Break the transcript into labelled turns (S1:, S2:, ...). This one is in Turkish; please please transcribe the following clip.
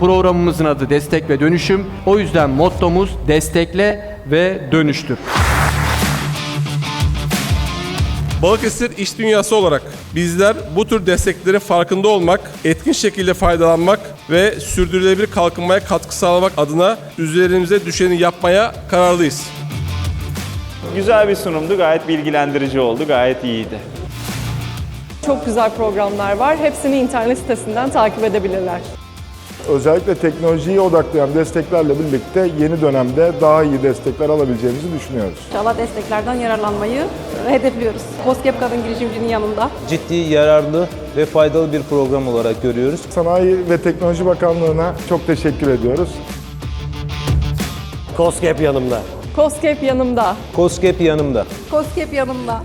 S1: Programımızın adı Destek ve Dönüşüm. O yüzden mottomuz destekle ve dönüştür.
S2: Balıkesir iş dünyası olarak bizler bu tür desteklerin farkında olmak, etkin şekilde faydalanmak ve sürdürülebilir kalkınmaya katkı sağlamak adına üzerimize düşeni yapmaya kararlıyız.
S3: Güzel bir sunumdu, gayet bilgilendirici oldu, gayet iyiydi.
S4: Çok güzel programlar var. Hepsini internet sitesinden takip edebilirler.
S5: Özellikle teknolojiye odaklayan desteklerle birlikte yeni dönemde daha iyi destekler alabileceğimizi düşünüyoruz.
S6: İnşallah desteklerden yararlanmayı hedefliyoruz. COSGAP Kadın Girişimcinin yanında.
S7: ciddi, yararlı ve faydalı bir program olarak görüyoruz.
S5: Sanayi ve Teknoloji Bakanlığı'na çok teşekkür ediyoruz.
S8: COSGAP yanımda.
S4: COSGAP yanımda.
S7: COSGAP yanımda.
S6: COSGAP yanımda.